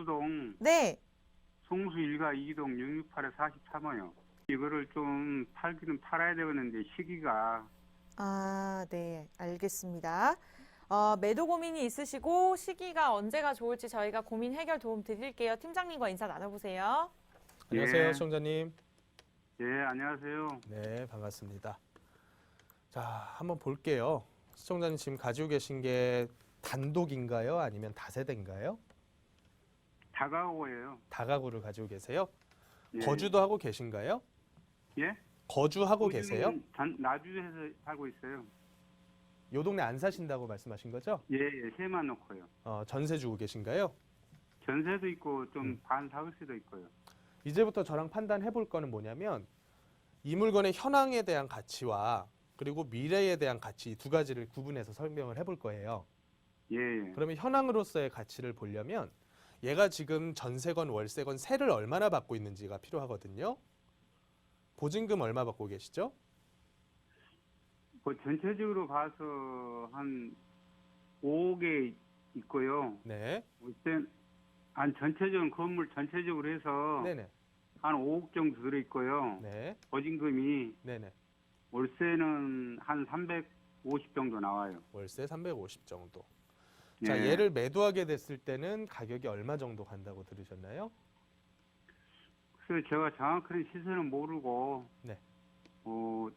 성수동 네. 송수 1가 2동 668에 43호요. 이거를 좀 팔기는 팔아야 되겠는데 시기가 아, 네. 알겠습니다. 어, 매도 고민이 있으시고 시기가 언제가 좋을지 저희가 고민 해결 도움 드릴게요. 팀장님과 인사 나눠보세요. 안녕하세요, 예. 시청자님. 예 안녕하세요. 네, 반갑습니다. 자, 한번 볼게요. 시청자님 지금 가지고 계신 게 단독인가요? 아니면 다세대인가요? 다가오예요. 다가구를 가지고 계세요? 예. 거주도 하고 계신가요? 예? 거주하고 계세요? 단, 나주에서 살고 있어요. 요 동네 안 사신다고 말씀하신 거죠? 예, 예, 세만 놓고요. 어, 전세 주고 계신가요? 전세도 있고 좀 음. 반사극세도 있고요. 이제부터 저랑 판단해 볼 거는 뭐냐면 이 물건의 현황에 대한 가치와 그리고 미래에 대한 가치 두 가지를 구분해서 설명을 해볼 거예요. 예, 예. 그러면 현황으로서의 가치를 보려면 얘가 지금 전세건 월세건 세를 얼마나 받고 있는지가 필요하거든요. 보증금 얼마 받고 계시죠? 그 전체적으로 봐서 한 5억에 있고요. 네. 일단 한 전체적인 건물 전체적으로 해서 네네. 한 5억 정도 들어 있고요. 네. 보증금이 네네. 월세는 한 350 정도 나와요. 월세 350 정도. 자, 예. 얘를 매도하게 됐을 때는 가격이 얼마 정도 간다고 들으셨나요? 그래서 제가 정확한 시세는 모르고 네. 어,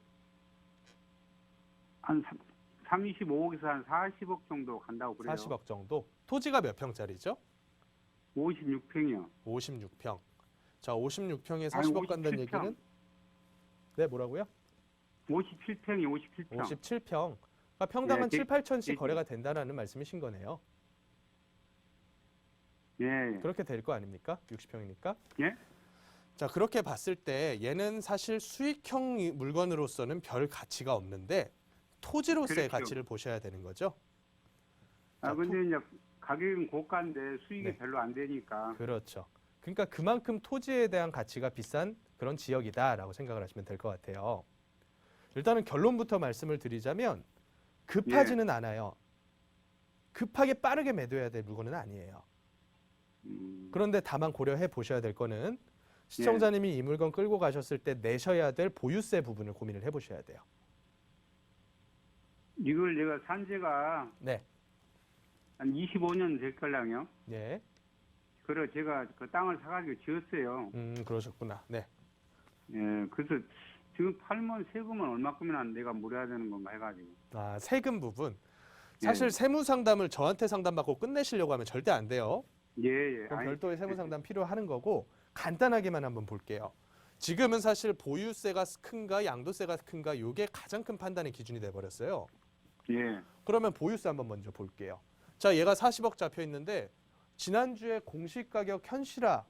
한 35억에서 한 40억 정도 간다고 그래요. 40억 정도. 토지가 몇 평짜리죠? 56평이요. 56평. 자, 56평에 아니, 40억 간다는 57평. 얘기는 네, 뭐라고요? 57평이 57평. 57평. 그러니까 평당 한 예, 7, 8천씩 예. 거래가 된다라는 말씀이신 거네요. 예. 그렇게 될 거 아닙니까? 60평이니까. 예? 자, 그렇게 봤을 때 얘는 사실 수익형 이- 물건으로서는 별 가치가 없는데 토지로서의 그렇죠. 가치를 보셔야 되는 거죠. 아 자, 근데 이제 가격은 고가인데 수익이 네. 별로 안 되니까. 그렇죠. 그러니까 그만큼 토지에 대한 가치가 비싼 그런 지역이다라고 생각을 하시면 될 것 같아요. 일단은 결론부터 말씀을 드리자면 급하지는 않아요. 급하게 빠르게 매도해야 될 물건은 아니에요. 음, 그런데 다만 고려해 보셔야 될 거는 시청자님이 이 물건 끌고 가셨을 때 내셔야 될 보유세 부분을 고민을 해 보셔야 돼요. 이걸 내가 산 지가 네. 한 25년 될 걸랑요. 예. 그래 제가 그 땅을 사가지고 지었어요. 음, 그러셨구나. 네. 예, 그래서 지금 팔면 세금은 얼마큼이나 내가 물어야 되는 건가 해가지고. 아, 세금 부분. 예. 사실 세무 상담을 저한테 상담받고 끝내시려고 하면 절대 안 돼요. 예, 예. 그럼 아니, 별도의 세무 상담 필요하는 거고 간단하게만 한번 볼게요. 지금은 사실 보유세가 큰가 양도세가 큰가 요게 가장 큰 판단의 기준이 돼 버렸어요. 예. 그러면 보유세 한번 먼저 볼게요. 자, 얘가 40억 잡혀 있는데 지난주에 공시 가격 현실화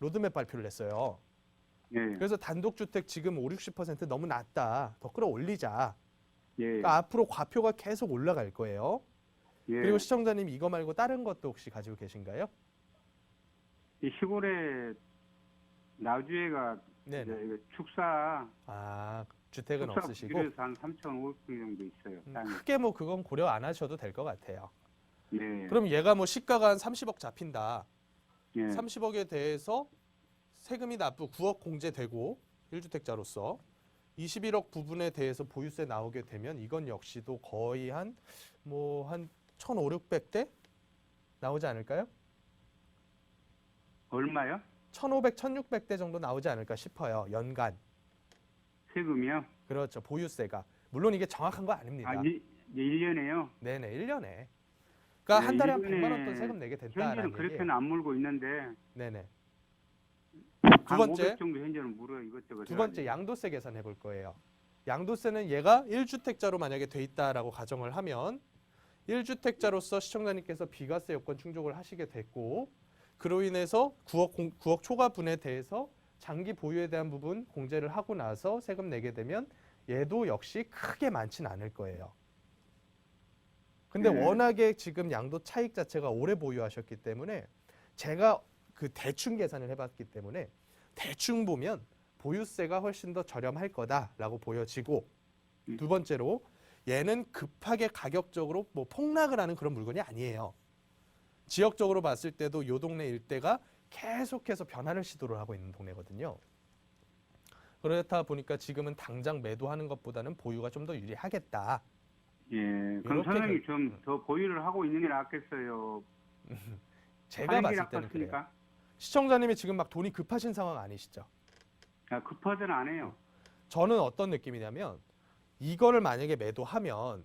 로드맵 발표를 했어요. 예. 그래서 단독 주택 지금 5, 60% 너무 낮다. 더 끌어올리자. 예. 그러니까 앞으로 과표가 계속 올라갈 거예요. 예. 그리고 시청자님 이거 말고 다른 것도 혹시 가지고 계신가요? 이 시골에 나주에가 네. 이제 이거 축사 아, 주택은 축사 없으시고 한 3,500평 정도 있어요. 음, 땅이. 크게 뭐 그건 고려 안 하셔도 될 것 같아요. 예. 그럼 얘가 뭐 시가가 한 30억 잡힌다. 예. 30억에 대해서 세금이 납부 9억 공제되고 1주택자로서 21억 부분에 대해서 보유세 나오게 되면 이건 역시도 거의 한 뭐 한 1,500대 나오지 않을까요? 얼마요? 1,500, 1,600대 정도 나오지 않을까 싶어요. 연간. 세금이요? 그렇죠. 보유세가. 물론 이게 정확한 거 아닙니다. 아, 이, 1년에요? 네네, 1년에. 그러니까 네, 한 달에 한 일년에 100만 원 돈 세금 내게 된다라는 현재는. 그렇게는 안 물고 있는데 네네. 한 번째. 500 정도 현재는 물어요 이것저것 두 번째 양도세 계산해 볼 거예요. 양도세는 얘가 1주택자로 만약에 돼 있다라고 가정을 하면 1주택자로서 시청자님께서 비과세 요건 충족을 하시게 됐고 그로 인해서 9억 공, 9억 초과분에 대해서 장기 보유에 대한 부분 공제를 하고 나서 세금 내게 되면 얘도 역시 크게 많진 않을 거예요. 근데 네. 워낙에 지금 양도 차익 자체가 오래 보유하셨기 때문에 제가 그 대충 계산을 해봤기 때문에 대충 보면 보유세가 훨씬 더 저렴할 거다라고 보여지고 음. 두 번째로 얘는 급하게 가격적으로 뭐 폭락을 하는 그런 물건이 아니에요. 지역적으로 봤을 때도 요 동네 일대가 계속해서 변화를 시도를 하고 있는 동네거든요. 그렇다 보니까 지금은 당장 매도하는 것보다는 보유가 좀 더 유리하겠다. 예. 그럼 선생님 결- 좀더 보유를 하고 있는 게 낫겠어요. 제가 봤을 때는 그래요. 시청자님이 지금 막 돈이 급하신 상황 아니시죠? 아, 급하진 않아요. 저는 어떤 느낌이냐면 이거를 만약에 매도하면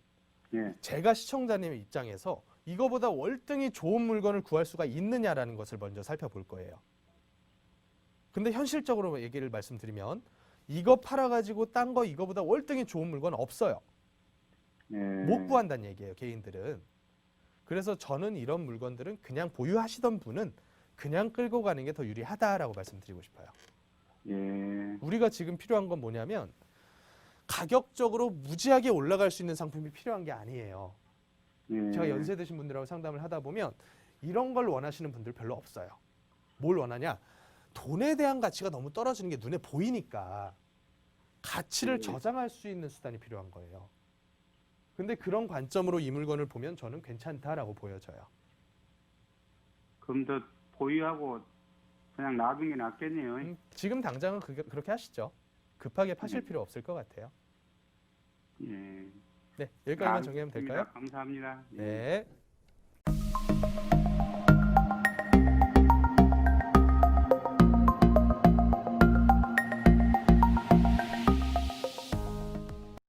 예. 제가 시청자님의 입장에서 이거보다 월등히 좋은 물건을 구할 수가 있느냐라는 것을 먼저 살펴볼 거예요. 근데 현실적으로 얘기를 말씀드리면 이거 팔아가지고 딴 거 이거보다 월등히 좋은 물건 없어요. 예. 못 구한다는 얘기예요, 개인들은. 그래서 저는 이런 물건들은 그냥 보유하시던 분은 그냥 끌고 가는 게 더 유리하다라고 말씀드리고 싶어요. 예. 우리가 지금 필요한 건 뭐냐면 가격적으로 무지하게 올라갈 수 있는 상품이 필요한 게 아니에요. 예. 제가 연세 드신 분들하고 상담을 하다 보면 이런 걸 원하시는 분들 별로 없어요. 뭘 원하냐? 돈에 대한 가치가 너무 떨어지는 게 눈에 보이니까 가치를 네. 저장할 수 있는 수단이 필요한 거예요. 근데 그런 관점으로 이 물건을 보면 저는 괜찮다라고 보여져요. 그럼 더 보유하고 그냥 놔둔 게 낫겠네요. 음, 지금 당장은 그, 그렇게 하시죠. 급하게 파실 네. 필요 없을 것 같아요. 예. 네, 여기까지만 알겠습니다. 정리하면 될까요? 감사합니다. 예. 네.